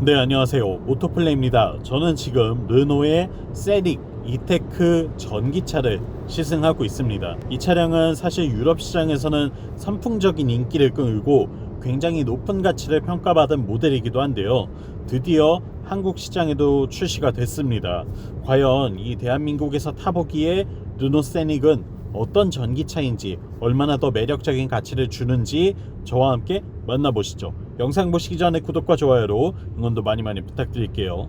네 안녕하세요. 오토플레이입니다. 저는 지금 르노의 세릭 이테크 전기차를 시승하고 있습니다. 이 차량은 사실 유럽 시장에서는 선풍적인 인기를 끌고 굉장히 높은 가치를 평가받은 모델이기도 한데요. 드디어 한국 시장에도 출시가 됐습니다. 과연 이 대한민국에서 타보기에 르노 세닉은 어떤 전기차인지 얼마나 더 매력적인 가치를 주는지 저와 함께 만나보시죠. 영상 보시기 전에 구독과 좋아요로 응원도 많이 많이 부탁드릴게요.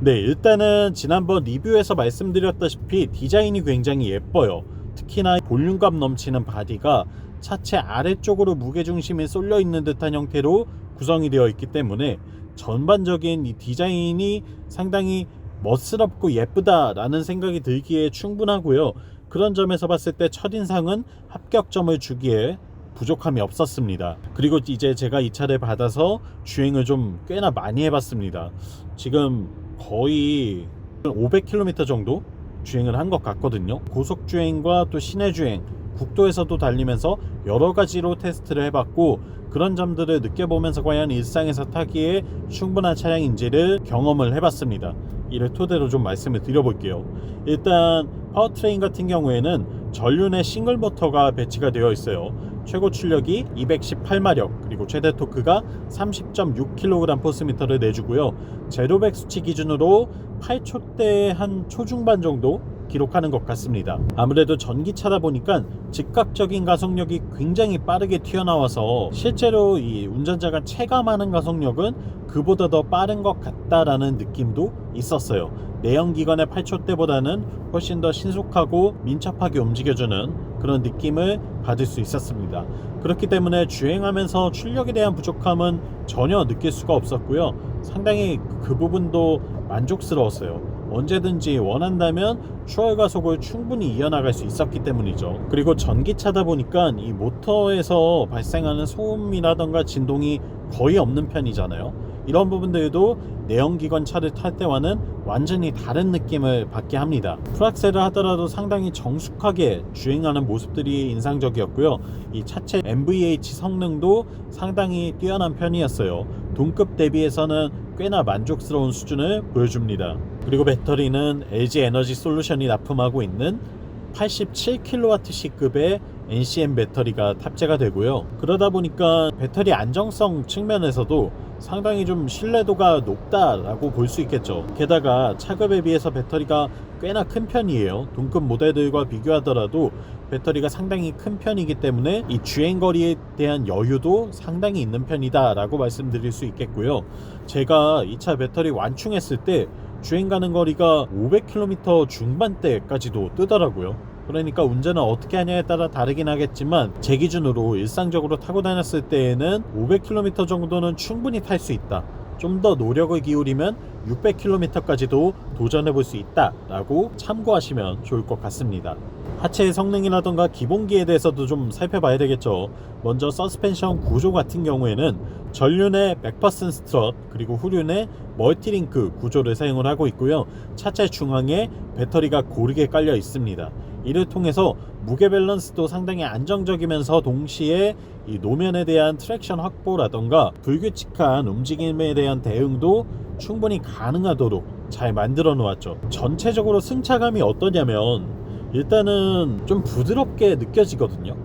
네, 일단은 지난번 리뷰에서 말씀드렸다시피 디자인이 굉장히 예뻐요. 특히나 볼륨감 넘치는 바디가 차체 아래쪽으로 무게중심이 쏠려 있는 듯한 형태로 구성이 되어 있기 때문에 전반적인 이 디자인이 상당히 멋스럽고 예쁘다라는 생각이 들기에 충분하고요. 그런 점에서 봤을 때 첫인상은 합격점을 주기에 부족함이 없었습니다. 그리고 이제 제가 이 차를 받아서 주행을 좀 꽤나 많이 해봤습니다. 지금 거의 500km 정도 주행을 한 것 같거든요. 고속 주행과 또 시내 주행, 국도에서도 달리면서 여러 가지로 테스트를 해봤고 그런 점들을 느껴보면서 과연 일상에서 타기에 충분한 차량인지를 경험을 해봤습니다. 이를 토대로 좀 말씀을 드려볼게요. 일단 파워트레인 같은 경우에는 전륜에 싱글 모터가 배치가 되어 있어요. 최고 출력이 218마력 그리고 최대 토크가 30.6kg 포스미터를 내주고요. 제로백 수치 기준으로 8초대 한 초중반 정도 기록하는 것 같습니다. 아무래도 전기차다 보니까 즉각적인 가속력이 굉장히 빠르게 튀어나와서 실제로 이 운전자가 체감하는 가속력은 그보다 더 빠른 것 같다라는 느낌도 있었어요. 내연기관의 8초대보다는 훨씬 더 신속하고 민첩하게 움직여주는 그런 느낌을 받을 수 있었습니다. 그렇기 때문에 주행하면서 출력에 대한 부족함은 전혀 느낄 수가 없었고요. 상당히 그 부분도 만족스러웠어요. 언제든지 원한다면 추월 가속을 충분히 이어나갈 수 있었기 때문이죠. 그리고 전기차다 보니까 이 모터에서 발생하는 소음이라던가 진동이 거의 없는 편이잖아요. 이런 부분들도 내연기관 차를 탈 때와는 완전히 다른 느낌을 받게 합니다. 프락셀을 하더라도 상당히 정숙하게 주행하는 모습들이 인상적이었고요. 이 차체 MVH 성능도 상당히 뛰어난 편이었어요. 동급 대비해서는 꽤나 만족스러운 수준을 보여줍니다. 그리고 배터리는 LG 에너지 솔루션이 납품하고 있는 87kWh급의 NCM 배터리가 탑재가 되고요. 그러다 보니까 배터리 안정성 측면에서도 상당히 좀 신뢰도가 높다라고 볼 수 있겠죠. 게다가 차급에 비해서 배터리가 꽤나 큰 편이에요. 동급 모델들과 비교하더라도 배터리가 상당히 큰 편이기 때문에 이 주행 거리에 대한 여유도 상당히 있는 편이다라고 말씀드릴 수 있겠고요. 제가 이 차 배터리 완충했을 때 주행 가는 거리가 500km 중반대까지도 뜨더라고요. 그러니까 운전을 어떻게 하냐에 따라 다르긴 하겠지만 제 기준으로 일상적으로 타고 다녔을 때에는 500km 정도는 충분히 탈 수 있다. 좀 더 노력을 기울이면 600km까지도 도전해 볼 수 있다라고 참고하시면 좋을 것 같습니다. 하체의 성능이라던가 기본기에 대해서도 좀 살펴봐야 되겠죠. 먼저 서스펜션 구조 같은 경우에는 전륜의 맥퍼슨 스트럿 그리고 후륜의 멀티링크 구조를 사용을 하고 있고요. 차체 중앙에 배터리가 고르게 깔려 있습니다. 이를 통해서 무게 밸런스도 상당히 안정적이면서 동시에 이 노면에 대한 트랙션 확보라던가 불규칙한 움직임에 대한 대응도 충분히 가능하도록 잘 만들어 놓았죠. 전체적으로 승차감이 어떠냐면 일단은 좀 부드럽게 느껴지거든요.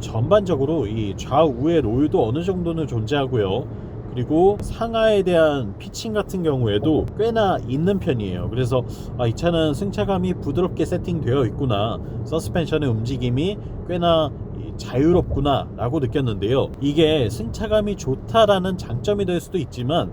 전반적으로 이 좌우의 롤도 어느 정도는 존재하고요. 그리고 상하에 대한 피칭 같은 경우에도 꽤나 있는 편이에요. 그래서 아, 이 차는 승차감이 부드럽게 세팅되어 있구나. 서스펜션의 움직임이 꽤나 이 자유롭구나 라고 느꼈는데요. 이게 승차감이 좋다라는 장점이 될 수도 있지만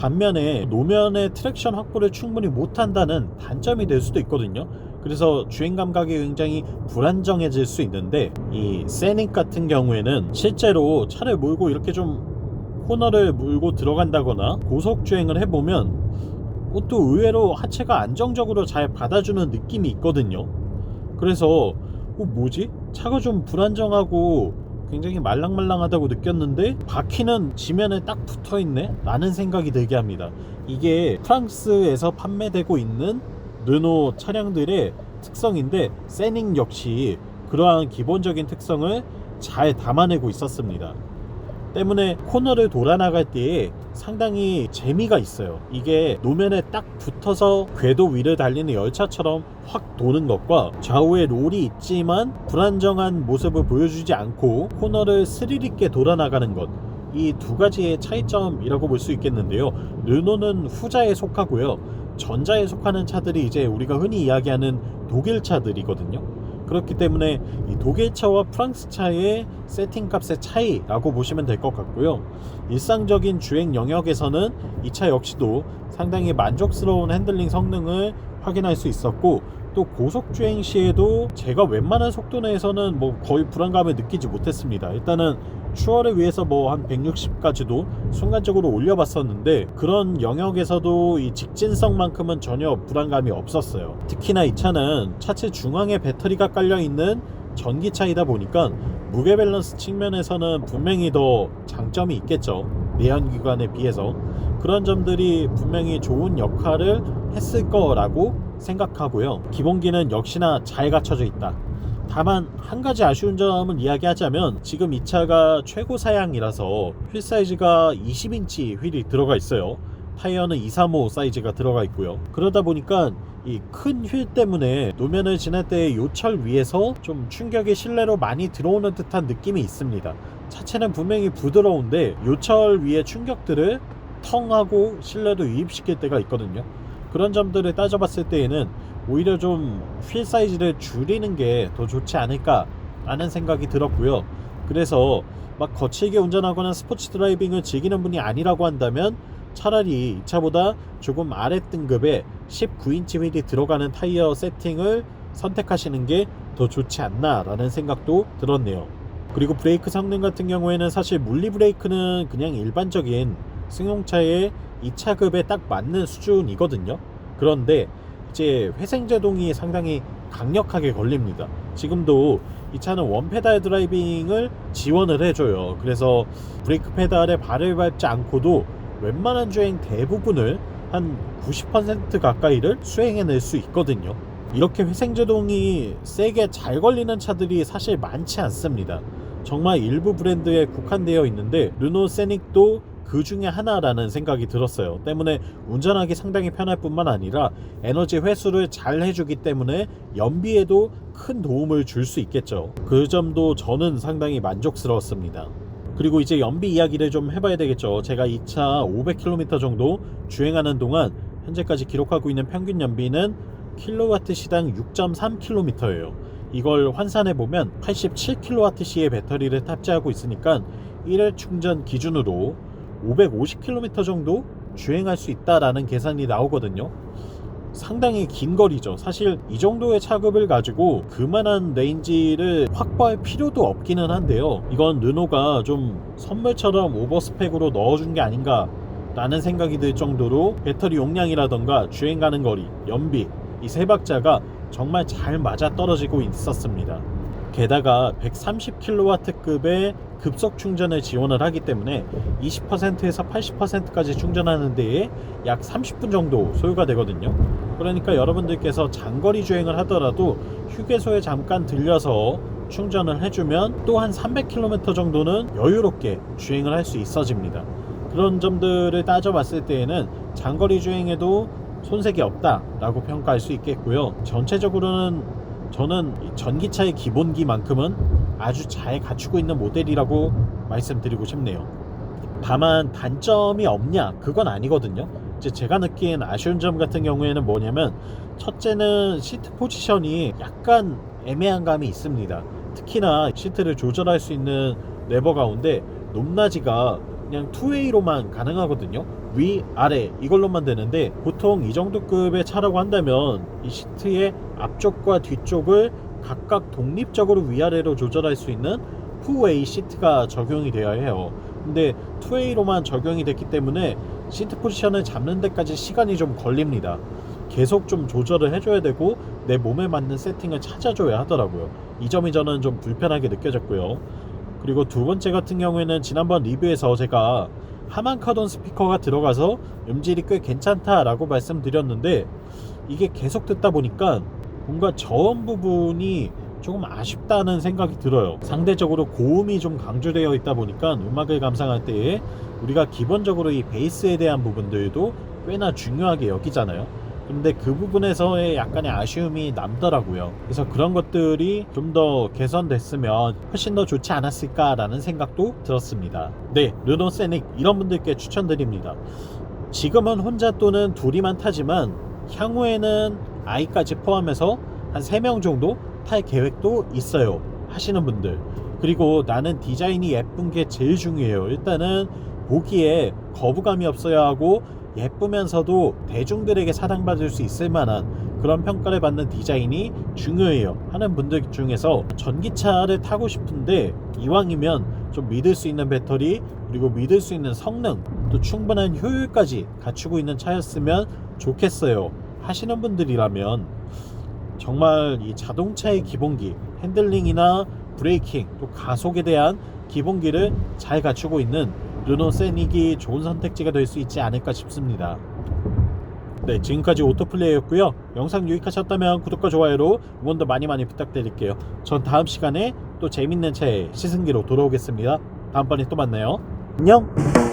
반면에 노면의 트랙션 확보를 충분히 못한다는 단점이 될 수도 있거든요. 그래서 주행 감각이 굉장히 불안정해질 수 있는데 이 세닉 같은 경우에는 실제로 차를 몰고 이렇게 좀 코너를 물고 들어간다거나 고속 주행을 해보면 어, 또 의외로 하체가 안정적으로 잘 받아주는 느낌이 있거든요. 그래서 어, 뭐지? 차가 좀 불안정하고 굉장히 말랑말랑하다고 느꼈는데 바퀴는 지면에 딱 붙어 있네? 라는 생각이 들게 합니다. 이게 프랑스에서 판매되고 있는 르노 차량들의 특성인데 세닝 역시 그러한 기본적인 특성을 잘 담아내고 있었습니다. 때문에 코너를 돌아 나갈 때에 상당히 재미가 있어요. 이게 노면에 딱 붙어서 궤도 위를 달리는 열차처럼 확 도는 것과 좌우에 롤이 있지만 불안정한 모습을 보여주지 않고 코너를 스릴 있게 돌아나가는 것. 이 두 가지의 차이점이라고 볼 수 있겠는데요. 르노는 후자에 속하고요. 전자에 속하는 차들이 이제 우리가 흔히 이야기하는 독일 차들이거든요. 그렇기 때문에 이 독일 차와 프랑스 차의 세팅 값의 차이라고 보시면 될 것 같고요. 일상적인 주행 영역에서는 이 차 역시도 상당히 만족스러운 핸들링 성능을 확인할 수 있었고 또 고속 주행 시에도 제가 웬만한 속도 내에서는 뭐 거의 불안감을 느끼지 못했습니다. 일단은 추월을 위해서 뭐 한 160까지도 순간적으로 올려봤었는데 그런 영역에서도 이 직진성만큼은 전혀 불안감이 없었어요. 특히나 이 차는 차체 중앙에 배터리가 깔려 있는 전기차이다 보니까 무게 밸런스 측면에서는 분명히 더 장점이 있겠죠. 내연기관에 비해서 그런 점들이 분명히 좋은 역할을 했을 거라고 생각하고요. 기본기는 역시나 잘 갖춰져 있다. 다만 한 가지 아쉬운 점은 이야기하자면 지금 이 차가 최고 사양이라서 휠 사이즈가 20인치 휠이 들어가 있어요. 타이어는 235 사이즈가 들어가 있고요. 그러다 보니까 이 큰 휠 때문에 노면을 지날 때 요철 위에서 좀 충격이 실내로 많이 들어오는 듯한 느낌이 있습니다. 차체는 분명히 부드러운데 요철 위의 충격들을 텅 하고 실내로 유입시킬 때가 있거든요. 그런 점들을 따져봤을 때에는 오히려 좀 휠 사이즈를 줄이는 게 더 좋지 않을까 라는 생각이 들었고요. 그래서 막 거칠게 운전하거나 스포츠 드라이빙을 즐기는 분이 아니라고 한다면 차라리 이 차보다 조금 아래 등급의 19인치 휠이 들어가는 타이어 세팅을 선택하시는 게 더 좋지 않나라는 생각도 들었네요. 그리고 브레이크 성능 같은 경우에는 사실 물리 브레이크는 그냥 일반적인 승용차의 2차급에 딱 맞는 수준이거든요. 그런데 이제 회생제동이 상당히 강력하게 걸립니다. 지금도 이 차는 원페달 드라이빙을 지원을 해줘요. 그래서 브레이크 페달에 발을 밟지 않고도 웬만한 주행 대부분을 한 90% 가까이를 수행해낼 수 있거든요. 이렇게 회생제동이 세게 잘 걸리는 차들이 사실 많지 않습니다. 정말 일부 브랜드에 국한되어 있는데 르노 세닉도 그 중에 하나라는 생각이 들었어요. 때문에 운전하기 상당히 편할 뿐만 아니라 에너지 회수를 잘 해주기 때문에 연비에도 큰 도움을 줄 수 있겠죠. 그 점도 저는 상당히 만족스러웠습니다. 그리고 이제 연비 이야기를 좀 해봐야 되겠죠. 제가 이 차 500km 정도 주행하는 동안 현재까지 기록하고 있는 평균 연비는 킬로와트 시당 6.3km예요. 이걸 환산해 보면 87kWh의 배터리를 탑재하고 있으니까 1회 충전 기준으로 550km 정도 주행할 수 있다라는 계산이 나오거든요. 상당히 긴 거리죠. 사실 이 정도의 차급을 가지고 그만한 레인지를 확보할 필요도 없기는 한데요. 이건 르노가 좀 선물처럼 오버스펙으로 넣어준 게 아닌가 라는 생각이 들 정도로 배터리 용량이라던가 주행 가는 거리, 연비 이 세 박자가 정말 잘 맞아 떨어지고 있었습니다. 게다가 130kW급의 급속 충전을 지원을 하기 때문에 20%에서 80%까지 충전하는 데에 약 30분 정도 소요가 되거든요. 그러니까 여러분들께서 장거리 주행을 하더라도 휴게소에 잠깐 들려서 충전을 해주면 또 한 300km 정도는 여유롭게 주행을 할 수 있어집니다. 그런 점들을 따져봤을 때에는 장거리 주행에도 손색이 없다라고 평가할 수 있겠고요. 전체적으로는 저는 이 전기차의 기본기만큼은 아주 잘 갖추고 있는 모델이라고 말씀드리고 싶네요. 다만 단점이 없냐 그건 아니거든요. 이제 제가 느낀 아쉬운 점 같은 경우에는 뭐냐면 첫째는 시트 포지션이 약간 애매한 감이 있습니다. 특히나 시트를 조절할 수 있는 레버 가운데 높낮이가 그냥 투웨이로만 가능하거든요. 위, 아래 이걸로만 되는데 보통 이 정도 급의 차라고 한다면 이 시트의 앞쪽과 뒤쪽을 각각 독립적으로 위아래로 조절할 수 있는 투웨이 시트가 적용이 되어야 해요. 근데 투웨이로만 적용이 됐기 때문에 시트 포지션을 잡는 데까지 시간이 좀 걸립니다. 계속 좀 조절을 해줘야 되고 내 몸에 맞는 세팅을 찾아줘야 하더라고요. 이 점이 저는 좀 불편하게 느껴졌고요. 그리고 두 번째 같은 경우에는 지난번 리뷰에서 제가 하만카돈 스피커가 들어가서 음질이 꽤 괜찮다라고 말씀드렸는데 이게 계속 듣다 보니까 뭔가 저음 부분이 조금 아쉽다는 생각이 들어요. 상대적으로 고음이 좀 강조되어 있다 보니까 음악을 감상할 때에 우리가 기본적으로 이 베이스에 대한 부분들도 꽤나 중요하게 여기잖아요. 근데 그 부분에서의 약간의 아쉬움이 남더라고요. 그래서 그런 것들이 좀 더 개선됐으면 훨씬 더 좋지 않았을까라는 생각도 들었습니다. 네, 르노 세닉 이런 분들께 추천드립니다. 지금은 혼자 또는 둘이만 타지만 향후에는 아이까지 포함해서 한 3명 정도 탈 계획도 있어요. 하시는 분들. 그리고 나는 디자인이 예쁜 게 제일 중요해요. 일단은 보기에 거부감이 없어야 하고 예쁘면서도 대중들에게 사랑받을 수 있을 만한 그런 평가를 받는 디자인이 중요해요. 하는 분들 중에서 전기차를 타고 싶은데 이왕이면 좀 믿을 수 있는 배터리 그리고 믿을 수 있는 성능 또 충분한 효율까지 갖추고 있는 차였으면 좋겠어요. 하시는 분들이라면 정말 이 자동차의 기본기 핸들링이나 브레이킹 또 가속에 대한 기본기를 잘 갖추고 있는 르노 세닉이 좋은 선택지가 될 수 있지 않을까 싶습니다. 네, 지금까지 오토플레이였고요. 영상 유익하셨다면 구독과 좋아요로 응원도 많이 많이 부탁드릴게요. 전 다음 시간에 또 재밌는 차의 시승기로 돌아오겠습니다. 다음번에 또 만나요. 안녕!